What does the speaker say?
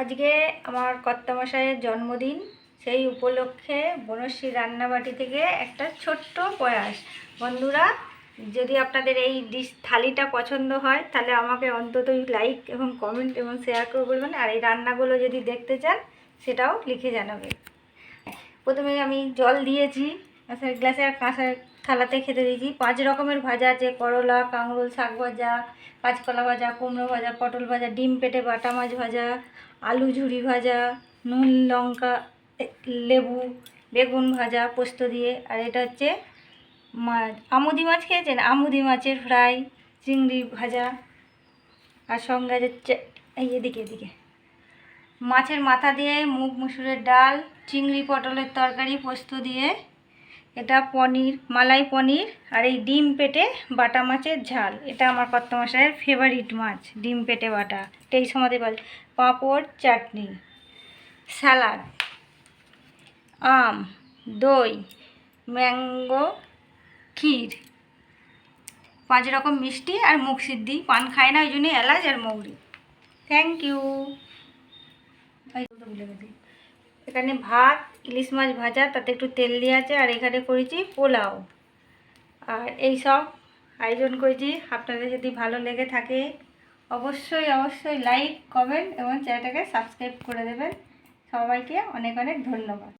আজকে আমার কর্তামশাইয়ের জন্মদিন। সেই উপলক্ষে বনশ্রী রান্নাবাটি থেকে একটা ছোট্ট প্রয়াস বন্ধুরা, যদি আপনাদের এই ডিশ থালিটা পছন্দ হয়, তাহলে আমাকে অন্তত লাইক এবং কমেন্ট এবং শেয়ার করে বলবেন। আর এই রান্নাগুলো যদি দেখতে চান, সেটাও লিখে জানাবেন। প্রথমে আমি জল দিয়েছি গ্লাসে আর কাঁসার থালাতে খেতে দিয়েছি। পাঁচ রকমের ভাজা আছে, করলা, কাঁকরোল, শাক ভাজা, কাঁচকলা ভাজা, কুমড়ো ভাজা, পটল ভাজা, ডিম পেটে বাটা মাছ ভাজা, আলু ঝুড়ি ভাজা, নুন, লঙ্কা লেবু, বেগুন ভাজা, পোস্ত দিয়ে। আর এটা হচ্ছে মাছ আমুদি মাছ খেয়েছেন? আমুদি মাছের ফ্রাই, চিংড়ি ভাজা, আর সঙ্গে চা- এই এদিকে এদিকে। মাছের মাথা দিয়ে মুগ, মুসুরের ডাল, চিংড়ি, পটলের তরকারি, পোস্ত দিয়ে এটা পনির, মালাই পনির আর এই ডিম পেটে বাটা মাছের ঝাল। এটা আমার কর্তমশাইয়ের ফেভারিট মাছ, ডিম পেটে বাটা। এই সময় বল পাঁপড়, চাটনি স্যালাড আম, দই, ম্যাঙ্গো, ক্ষীর। পাঁচ রকম মিষ্টি আর মুখ সিদ্ধি। পান খায় না, ওই জন্য এলাচ আর মৌরি। থ্যাংক ইউ এখানে ভাত, ইলিশ মাছ ভাজা, তাতে একটু তেল দিয়ে আছে, আর এখানে করেছি পোলাও। আর এই সব আয়োজন করেছি। আপনাদের যদি ভালো লেগে থাকে, অবশ্যই অবশ্যই লাইক কমেন্ট এবং চ্যানেলটাকে সাবস্ক্রাইব করে দেবেন। সবাইকে অনেক অনেক ধন্যবাদ।